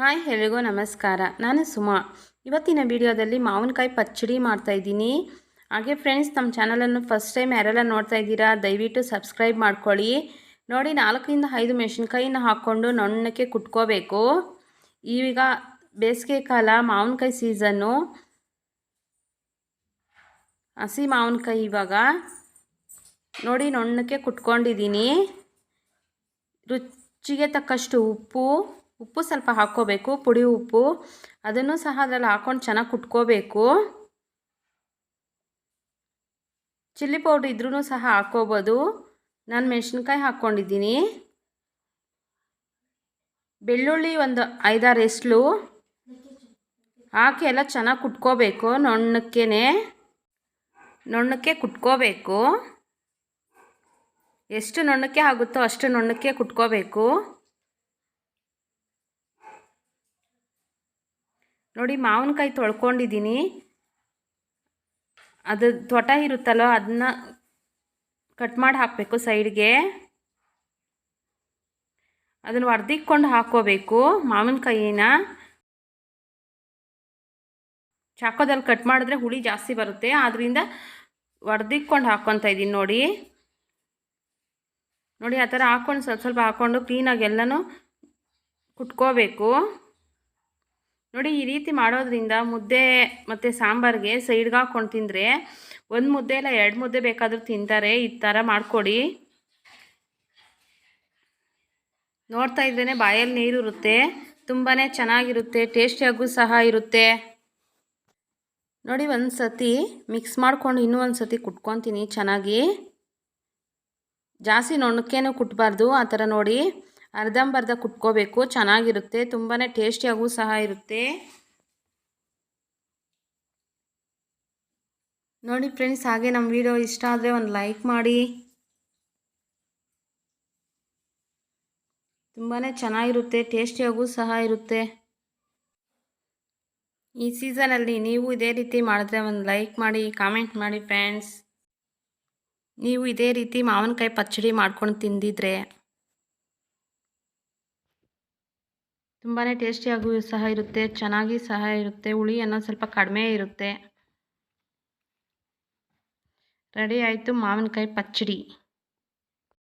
Hi ಎಲ್ರಿಗೂ ನಮಸ್ಕಾರ. ನಾನು ಸುಮಾ. ಇವತ್ತಿನ ವಿಡಿಯೋದಲ್ಲಿ ಮಾವಿನಕಾಯಿ ಪಚ್ಚಡಿ ಮಾಡ್ತಾಯಿದ್ದೀನಿ ಹಾಗೆ ಫ್ರೆಂಡ್ಸ್ ನಮ್ಮ ಚಾನಲನ್ನು ಫಸ್ಟ್ ಟೈಮ್ ಯಾರೆಲ್ಲ ನೋಡ್ತಾ ಇದ್ದೀರಾ, ದಯವಿಟ್ಟು ಸಬ್ಸ್ಕ್ರೈಬ್ ಮಾಡ್ಕೊಳ್ಳಿ. ನೋಡಿ, ನಾಲ್ಕರಿಂದ ಐದು ಮೆಣಸಿನ್ಕಾಯಿನ ಹಾಕ್ಕೊಂಡು ನೊಣ್ಣಕ್ಕೆ ಕುಟ್ಕೋಬೇಕು. ಈಗ ಬೇಸಿಗೆ ಕಾಲ, ಮಾವಿನಕಾಯಿ ಸೀಸನ್ನು ಹಸಿ ಮಾವಿನಕಾಯಿ ಇವಾಗ. ನೋಡಿ, ನೊಣ್ಣಕ್ಕೆ ಕುಟ್ಕೊಂಡಿದ್ದೀನಿ. ರುಚಿಗೆ ತಕ್ಕಷ್ಟು ಉಪ್ಪು. ಉಪ್ಪು ಸ್ವಲ್ಪ ಹಾಕ್ಕೋಬೇಕು, ಪುಡಿ ಉಪ್ಪು. ಅದನ್ನು ಸಹ ಅದರಲ್ಲಿ ಹಾಕ್ಕೊಂಡು ಚೆನ್ನಾಗಿ ಕುಟ್ಕೋಬೇಕು. ಚಿಲ್ಲಿ ಪೌಡ್ರ್ ಇದ್ರೂ ಸಹ ಹಾಕ್ಕೋಬೋದು. ನಾನು ಮೆಣಸಿನ್ಕಾಯಿ ಹಾಕ್ಕೊಂಡಿದ್ದೀನಿ. ಬೆಳ್ಳುಳ್ಳಿ ಒಂದು ಐದಾರು ಎಸ್ಲು. ಹಾಕಿ ಎಲ್ಲ ಚೆನ್ನಾಗಿ ಕುಟ್ಕೋಬೇಕು ನೊಣ್ಣಕ್ಕೇ ನೊಣ್ಣಕ್ಕೆ ಕುಟ್ಕೋಬೇಕು. ಎಷ್ಟು ನೊಣ್ಣಕ್ಕೆ ಆಗುತ್ತೋ ಅಷ್ಟು ನೊಣ್ಣಕ್ಕೆ ಕುಟ್ಕೋಬೇಕು. ನೋಡಿ ಮಾವಿನಕಾಯಿ ತೊಳ್ಕೊಂಡಿದ್ದೀನಿ. ಅದು ತೊಟ ಇರುತ್ತಲ್ಲ ಅದನ್ನ ಕಟ್ ಮಾಡಿ ಹಾಕಬೇಕು ಸೈಡ್ಗೆ. ಅದನ್ನು ಒರ್ದಿಕ್ಕೊಂಡು ಹಾಕೋಬೇಕು ಮಾವಿನಕಾಯಿನ. ಚಾಕೋದಲ್ಲಿ ಕಟ್ ಮಾಡಿದ್ರೆ ಹುಳಿ ಜಾಸ್ತಿ ಬರುತ್ತೆ ಆದ್ದರಿಂದ ಹೊರ್ದಿಕ್ಕೊಂಡು ಹಾಕ್ಕೊತ ಇದ್ದೀನಿ ನೋಡಿ. ನೋಡಿ, ಆ ಥರ ಹಾಕ್ಕೊಂಡು ಸ್ವಲ್ಪ ಸ್ವಲ್ಪ ಹಾಕ್ಕೊಂಡು ಕ್ಲೀನಾಗಿ ಎಲ್ಲನೂ ಕುಟ್ಕೋಬೇಕು. ನೋಡಿ, ಈ ರೀತಿ ಮಾಡೋದ್ರಿಂದ ಮುದ್ದೆ ಮತ್ತು ಸಾಂಬಾರಿಗೆ ಸೈಡ್ಗೆ ಹಾಕ್ಕೊಂಡು ತಿಂದರೆ ಒಂದು ಮುದ್ದೆ ಇಲ್ಲ, ಎರಡು ಮುದ್ದೆ ಬೇಕಾದರೂ ತಿಂತಾರೆ, ಈ ಥರ ಮಾಡಿಕೊಡಿ. ನೋಡ್ತಾ ಇದ್ರೇ ಬಾಯಲ್ಲಿ ನೀರು ಇರುತ್ತೆ ತುಂಬಾ ಚೆನ್ನಾಗಿರುತ್ತೆ, ಟೇಸ್ಟಿಯಾಗೂ ಸಹ ಇರುತ್ತೆ. ನೋಡಿ ಒಂದು ಸತಿ ಮಿಕ್ಸ್ ಮಾಡ್ಕೊಂಡು ಇನ್ನೂ ಒಂದು ಸತಿ ಕುಟ್ಕೊತೀನಿ ಚೆನ್ನಾಗಿ. ಜಾಸ್ತಿ ನೊಣಕ್ಕೇನು ಕುಟ್ಬಾರ್ದು, ಆ ಥರ ನೋಡಿ. ಅರ್ಧಂಬರ್ಧ ಕುಟ್ಕೋಬೇಕು. ಚೆನ್ನಾಗಿರುತ್ತೆ. ತುಂಬಾ ಟೇಸ್ಟಿಯಾಗೂ ಸಹ ಇರುತ್ತೆ. ನೋಡಿ ಫ್ರೆಂಡ್ಸ್, ಹಾಗೆ ನಮ್ಮ ವಿಡಿಯೋ ಇಷ್ಟ ಆದರೆ ಒಂದು ಲೈಕ್ ಮಾಡಿ. ತುಂಬಾ ಚೆನ್ನಾಗಿರುತ್ತೆ. ಟೇಸ್ಟಿಯಾಗೂ ಸಹ ಇರುತ್ತೆ. ಈ ಸೀಸನಲ್ಲಿ ನೀವು ಇದೇ ರೀತಿ ಮಾಡಿದ್ರೆ ಒಂದು ಲೈಕ್ ಮಾಡಿ, ಕಾಮೆಂಟ್ ಮಾಡಿ ಫ್ರೆಂಡ್ಸ್. ನೀವು ಇದೇ ರೀತಿ ಮಾವಿನಕಾಯಿ ಪಚ್ಚಡಿ ಮಾಡ್ಕೊಂಡು ತಿಂದಿದ್ರೆ ತುಂಬಾ ಟೇಸ್ಟಿಯಾಗೂ ಸಹ ಇರುತ್ತೆ, ಚೆನ್ನಾಗಿ ಸಹ ಇರುತ್ತೆ, ಹುಳಿ ಅನ್ನೋದು ಸ್ವಲ್ಪ ಕಡಿಮೆ ಇರುತ್ತೆ. ರೆಡಿ ಆಯಿತು ಮಾವಿನಕಾಯಿ ಪಚ್ಚಡಿ.